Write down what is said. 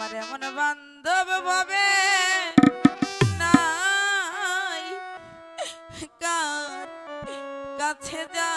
আমার এমন বান্ধব ভাবে নাই। কার কাছে যা